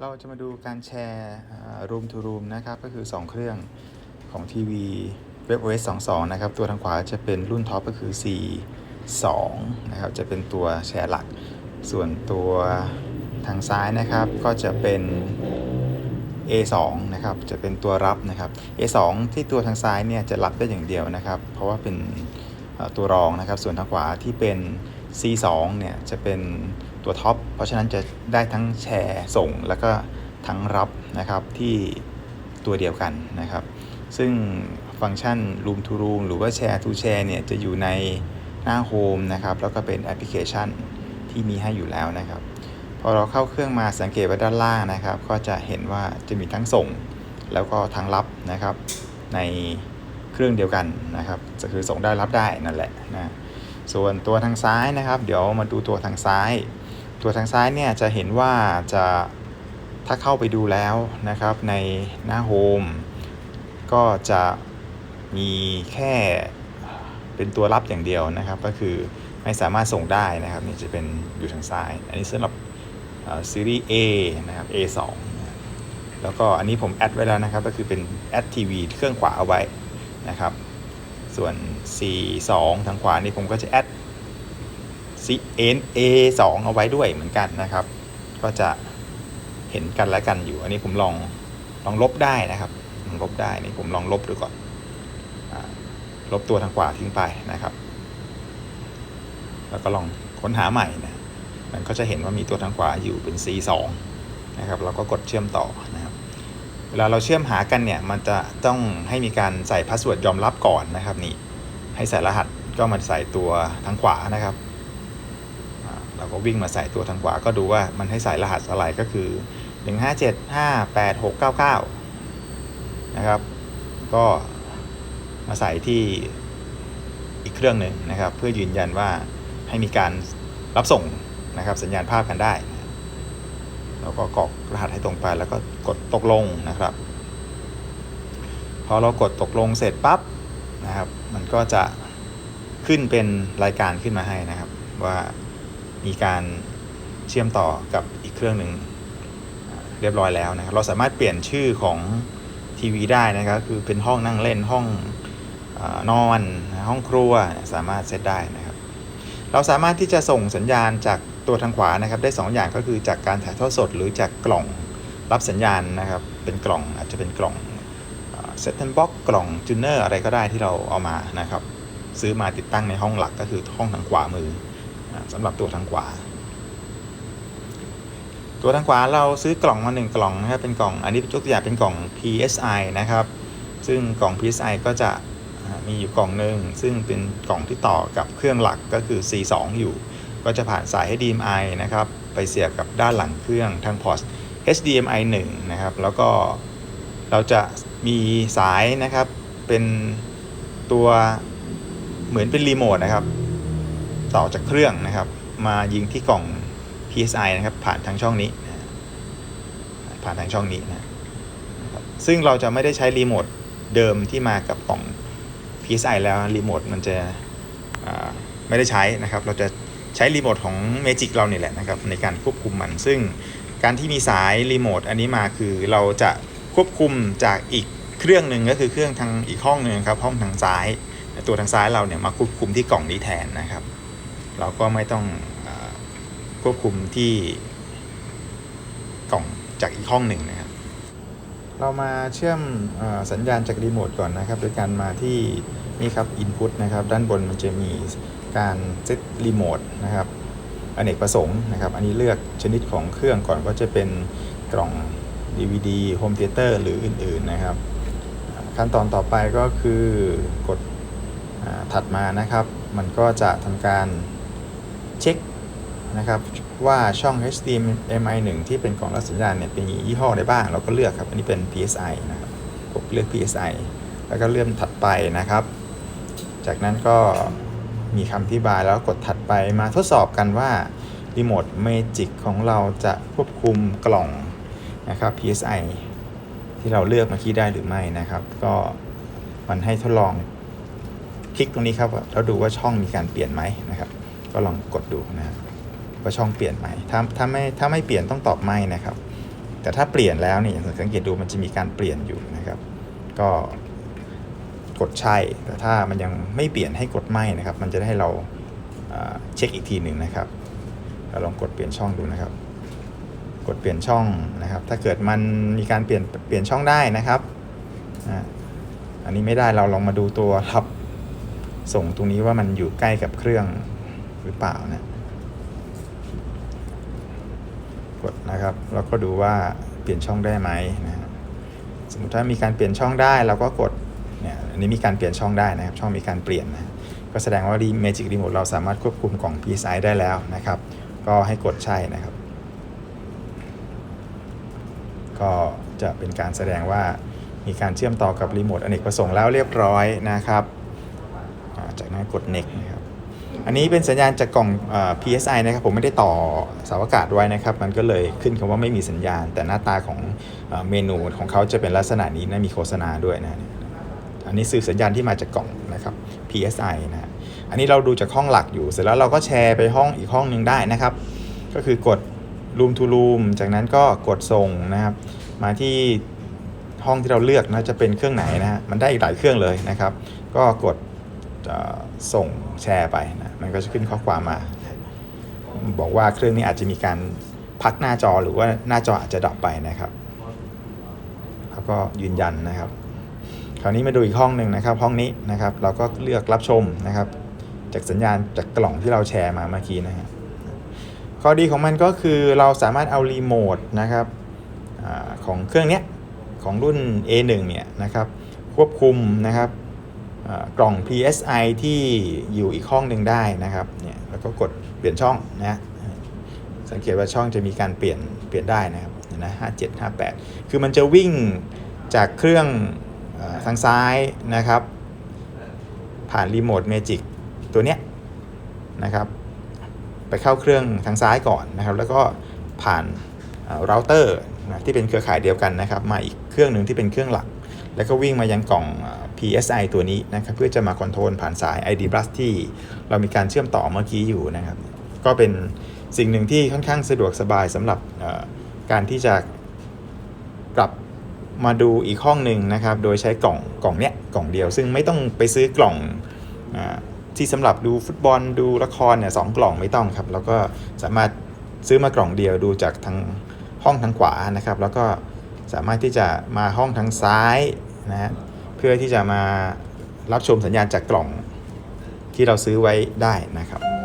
เราจะมาดูการแชร์ Room to Room นะครับก็คือ 2 เครื่องของทีวี WebOS 22 นะครับ ตัวทางขวาจะเป็นรุ่นท็อปก็คือ 4 2 นะครับ จะเป็นตัวแชร์หลัก ส่วนตัวทางซ้ายนะครับก็จะเป็น A2 นะครับ จะเป็นตัวรับนะครับ A2 ที่ตัวทางซ้ายเนี่ยจะรับได้อย่างเดียวนะครับ เพราะว่าเป็นตัวรองนะครับ ส่วนทางขวาที่เป็น C2 เนี่ยจะเป็น ตัวท็อป เพราะฉะนั้นจะได้ทั้งแชร์ส่งแล้วก็ทั้งรับนะครับที่ตัวเดียวกันนะครับ ซึ่งฟังก์ชัน Room to Room หรือว่า Share to Share เนี่ยจะอยู่ในหน้า Home นะครับแล้วก็เป็นแอปพลิเคชันที่มีให้อยู่แล้วนะครับ พอเราเข้าเครื่องมาสังเกตว่าด้านล่างนะครับ ก็จะเห็นว่าจะมีทั้งส่งแล้วก็ทั้งรับนะครับ ในเครื่องเดียวกันนะครับจะคือส่งได้รับได้นั่นแหละนะส่วนตัวทางซ้ายนะครับ เดี๋ยวมาดูตัวทางซ้าย ตัวทางซ้ายเนี่ยจะเห็นว่าจะถ้าเข้าไปดูแล้วนะครับในหน้าโฮมก็จะมีแค่เป็นตัวรับอย่างเดียวนะครับ ก็คือไม่สามารถส่งได้นะครับ นี่จะเป็นอยู่ทางซ้าย อันนี้สำหรับซีรีส์ A นะครับ A2 แล้วก็อันนี้ผมแอดไว้แล้วนะครับ ก็คือเป็นแอดทีวีเครื่องขวาเอาไว้นะครับ ส่วน C2 ทางขวานี่ผมก็จะแอด C N A 2 เอาไว้ด้วยเหมือนกันนะครับ ก็จะเห็นกันและกันอยู่ อันนี้ผมลองลองลบได้นะครับลองลบได้นี่ผมลองลบดูก่อนอลบตัวทางขวาทิ้งไปนะครับ แล้วก็ลองค้นหาใหม่นะมันก็จะเห็นว่ามีตัวทางขวาอยู่เป็น C 2นะครับเราก็กดเชื่อมต่อนะครับเวลาเราเชื่อมหากันเนี่ยมันจะต้องให้มีการใส่พาสเวิร์ดยอมรับก่อนนะครับนี่ให้ใส่รหัสก็มาใส่ตัวทางขวานะครับ เราก็วิ่งมาใส่ตัวทางขวาก็ดูว่ามันให้ใส่รหัสอะไรก็คือ 15758699นะครับ ก็มาใส่ที่อีกเครื่องหนึ่งนะครับ เพื่อยืนยันว่าให้มีการรับส่งนะครับสัญญาณภาพกันได้ เราก็กรอกรหัสให้ตรงไปแล้วก็กดตกลงนะครับ พอเรากดตกลงเสร็จปั๊บนะครับ มันก็จะขึ้นเป็นรายการขึ้นมาให้นะครับว่า มีการเชื่อมต่อกับอีกเครื่องหนึ่งเรียบร้อยแล้วนะครับ เราสามารถเปลี่ยนชื่อของทีวีได้นะครับ คือเป็นห้องนั่งเล่นห้องอนอน ห้องครัวสามารถเซตได้นะครับ เราสามารถที่จะส่งสัญญาณจากตัวทางขวานะครับ ได้ 2 อย่างก็คือจากการถ่ายทอดสด หรือจากกล่องรับสัญญาณนะครับ เป็นกล่องอาจจะเป็นกล่องเซตเทนบ็อกกล่องจูเนอร์อะไรก็ได้ที่เราเอามานะครับ ซื้อมาติดตั้งในห้องหลักก็คือห้องทางขวามือ สำหรับตัวทางขวา ตัวทางขวาเราซื้อกล่องมาหนึ่งกล่องนะครับเป็นกล่องอันนี้ยกตัวอย่างเป็นกล่อง PSI นะครับ ซึ่งกล่อง PSI ก็จะมีอยู่กล่องหนึ่งซึ่งเป็นกล่องที่ต่อกับเครื่องหลักก็คือ C2 อยู่ ก็จะผ่านสาย HDMI นะครับไปเสียบกับด้านหลังเครื่องทางพอร์ต HDMI 1 นะครับ แล้วก็เราจะมีสายนะครับเป็นตัวเหมือนเป็นรีโมทนะครับ ต่อจากเครื่องนะครับ มายิงที่กล่อง PSI นะครับ ผ่านทางช่องนี้ ผ่านทางช่องนี้นะครับซึ่งเราจะไม่ได้ใช้รีโมทเดิมที่มากับกล่อง PSI แล้วรีโมทมันจะไม่ได้ใช้นะครับ เราจะใช้รีโมทของ Magic เราเนี่ยแหละนะครับ ในการควบคุมมัน ซึ่งการที่มีสายรีโมทอันนี้มาคือเราจะควบคุมจากอีกเครื่องหนึ่งก็คือเครื่องทางอีกห้องหนึ่งครับห้องทางซ้าย ตัวทางซ้ายเราเนี่ยมาควบคุมที่กล่องนี้แทนนะครับ เราก็ไม่ต้องอควบคุมที่กล่องจากอีกห้องหนึ่งนะครับ เรามาเชื่อมอสัญญาณจากรีโมทก่อนนะครับ โดยการมาที่นี่ครับ Input นะครับ ด้านบนมันจะมีการเซตรีโมทนะครับอเนกประสงค์นะครับ อันนี้เลือกชนิดของเครื่องก่อนว่าจะเป็นกล่อง DVD Home Theater หรืออื่น ๆนะครับ ขั้นตอนต่อไปก็คือกดอถัดมานะครับ มันก็จะทำการ เช็คนะครับว่าช่อง HDMI 1 ที่เป็นกล่องรับสัญญาณเนี่ยเป็นยี่ห้อใดบ้าง เราก็เลือกครับอันนี้เป็น PSI นะครับกดเลือก PSI แล้วก็เลื่อนถัดไปนะครับ จากนั้นก็มีคำอธิบายแล้วกดถัดไปมาทดสอบกันว่ารีโมทเมจิกของเราจะควบคุมกล่องนะครับ PSI ที่เราเลือกเมื่อกี้ได้หรือไม่นะครับ ก็มันให้ทดลองคลิกตรงนี้ครับแล้วดูว่าช่องมีการเปลี่ยนไหมนะครับ ก็ลองกดดูนะครับว่าช่องเปลี่ยนไหมถ้าถ้าไม่ถ้าไม่เปลี่ยนต้องตอบไม่นะครับ แต่ถ้าเปลี่ยนแล้วเนี่ยสังเกตดูมันจะมีการเปลี่ยนอยู่นะครับ ก็กดใช่ แต่ถ้ามันยังไม่เปลี่ยนให้กดไม่นะครับ มันจะได้ให้เราเช็คอีกทีหนึ่งนะครับเราลองกดเปลี่ยนช่องดูนะครับ กดเปลี่ยนช่องนะครับ ถ้าเกิดมันมีการเปลี่ยนเปลี่ยนช่องได้นะครับอันนี้ไม่ได้เราลองมาดูตัวรับส่งตรงนี้ว่ามันอยู่ใกล้กับเครื่อง หรือเปล่านะกดนะครับแล้วก็ดูว่าเปลี่ยนช่องได้ไหมนะฮะสมมติถ้ามีการเปลี่ยนช่องได้เราก็กดเนี่ยอันนี้มีการเปลี่ยนช่องได้นะครับ ช่องมีการเปลี่ยนนะก็แสดงว่า Magic Remote เราสามารถควบคุมกล่อง PSI ได้แล้วนะครับ ก็ให้กดใช่นะครับ ก็จะเป็นการแสดงว่ามีการเชื่อมต่อกับรีโมทอเนกประสงค์แล้วเรียบร้อยนะครับ จากนั้นกด next นะครับ อันนี้เป็นสัญญาณจากกล่อง PSI นะครับผมไม่ได้ต่อสาอากาศไว้นะครับ มันก็เลยขึ้นคำว่าไม่มีสัญญาณ แต่หน้าตาของเมนูของเขาจะเป็นลักษณะนี้นะมีโฆษณาด้วยนะอันนี้สื่อสัญญาณที่มาจากกล่องนะครับ PSI นะอันนี้เราดูจากห้องหลักอยู่ เสร็จแล้วเราก็แชร์ไปห้องอีกห้องหนึ่งได้นะครับ ก็คือกด Room to Room จากนั้นก็กดส่งนะครับ มาที่ห้องที่เราเลือกนะจะเป็นเครื่องไหนนะฮะมันได้อีกหลายเครื่องเลยนะครับ ก็กด ส่งแชร์ไปนะมันก็จะขึ้นข้อความมา บอกว่าเครื่องนี้อาจจะมีการพักหน้าจอหรือว่าหน้าจออาจจะดับไปนะครับ แล้วก็ยืนยันนะครับ คราวนี้มาดูอีกห้องหนึ่งนะครับ ห้องนี้นะครับ เราก็เลือกรับชมนะครับ จากสัญญาณจากกล่องที่เราแชร์มาเมื่อกี้นะฮะข้อดีของมันก็คือเราสามารถเอารีโมทนะครับอของเครื่องเนี้ยของรุ่น A1 เนี่ยนะครับควบคุมนะครับ กล่อง PSI ที่อยู่อีกห้องหนึ่งได้นะครับเนี่ยแล้วก็กดเปลี่ยนช่องนะสังเกตว่าช่องจะมีการเปลี่ยนเปลี่ยนได้นะครับเห็นนะห้าเจ็ดห้าแปดคือมันจะวิ่งจากเครื่องอทางซ้ายนะครับ ผ่านรีโมทเมจิกตัวเนี้ยนะครับไปเข้าเครื่องทางซ้ายก่อนนะครับ แล้วก็ผ่านเราเตอร์นะที่เป็นเครือข่ายเดียวกันนะครับ มาอีกเครื่องหนึ่งที่เป็นเครื่องหลัก แล้วก็วิ่งมายังกล่อง PSI ตัวนี้นะครับเพื่อจะมาคอนโทรลผ่านสาย ID bus ที่เรามีการเชื่อมต่อเมื่อกี้อยู่นะครับ ก็เป็นสิ่งหนึ่งที่ค่อนข้างสะดวกสบายสำหรับการที่จะกลับมาดูอีกห้องหนึ่งนะครับ โดยใช้กล่องกล่องเนี้ยกล่องเดียว ซึ่งไม่ต้องไปซื้อกล่องอที่สำหรับดูฟุตบอลดูละครเนี่ยสองกล่องไม่ต้องครับ แล้วก็สามารถซื้อมากล่องเดียวดูจากทางห้องทางขวานะครับ แล้วก็สามารถที่จะมาห้องทางซ้ายนะ เพื่อที่จะมารับชมสัญญาณจากกล่องที่เราซื้อไว้ได้นะครับ